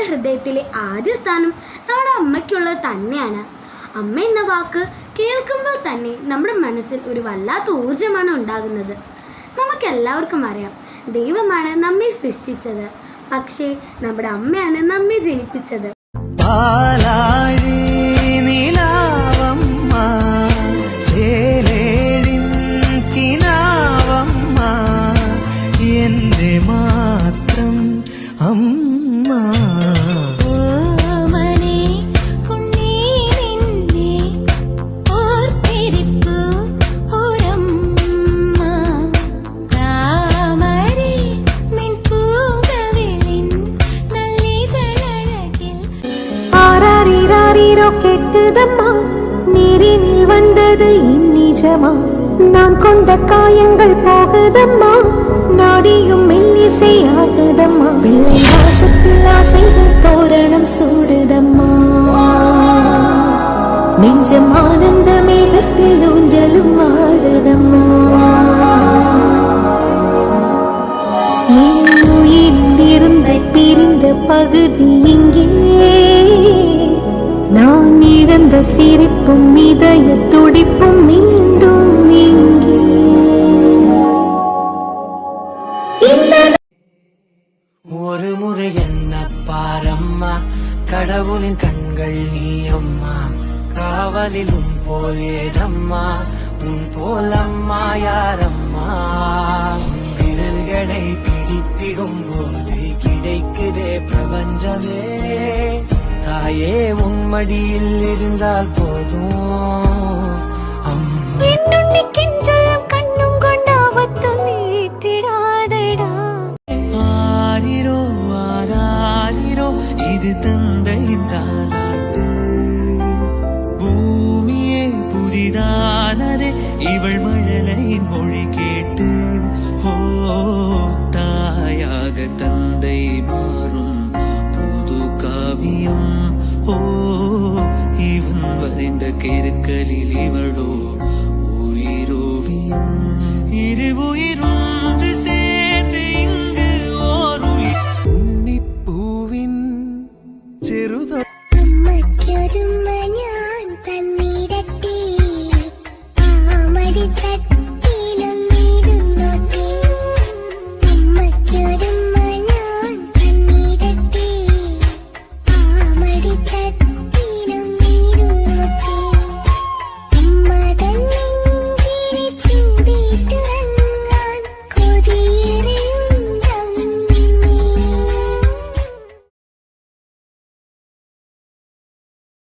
ഹൃദയത്തിലെ ആദ്യ സ്ഥാനം നമ്മുടെ അമ്മയ്ക്കുള്ളത് തന്നെയാണ്. അമ്മ എന്ന വാക്ക് കേൾക്കുമ്പോൾ തന്നെ നമ്മുടെ മനസ്സിൽ ഒരു വല്ലാത്ത ഊർജമാണ് ഉണ്ടാകുന്നത്. നമുക്കെല്ലാവർക്കും അറിയാം ദൈവമാണ് നമ്മെ സൃഷ്ടിച്ചത്. പക്ഷേ നമ്മുടെ അമ്മയാണ് നമ്മെ ജനിപ്പിച്ചത്. ஆராரிராரீரோ கேட்டுதம்மா நீரினில் வந்தது இந்நிஜமா நான் கொண்ட காயங்கள் போகுதம்மா. நாடியும் மெல்லிசை நெஞ்சம் ஆனந்தமே மேகத்தில் ஊஞ்சலும் ஆடுதம்மா பிரிந்த பகுதி இங்கே. நான் இழந்த சிரிப்பும் இதய துடிப்பும் மீண்டும் இங்கே. ஒரு முறை என்ன பாரம்மா? கடவுளின் கண்கள் நீ அம்மா. காவலில் உன் போல் ஏதம்மா? உன் போல் அம்மா யாரம்மா? விரல்களை பிடித்திடும் போது கிடைக்குதே பிரபஞ்சமே. தாயே உன் மடியில் இருந்தால் போதும். இவள் மழலையின் மொழி கேட்டு ஹோ தாயாக தந்தை மாறும் புது காவியம். ஓ இவன் வரைந்த கிருக்கலில் இவளோ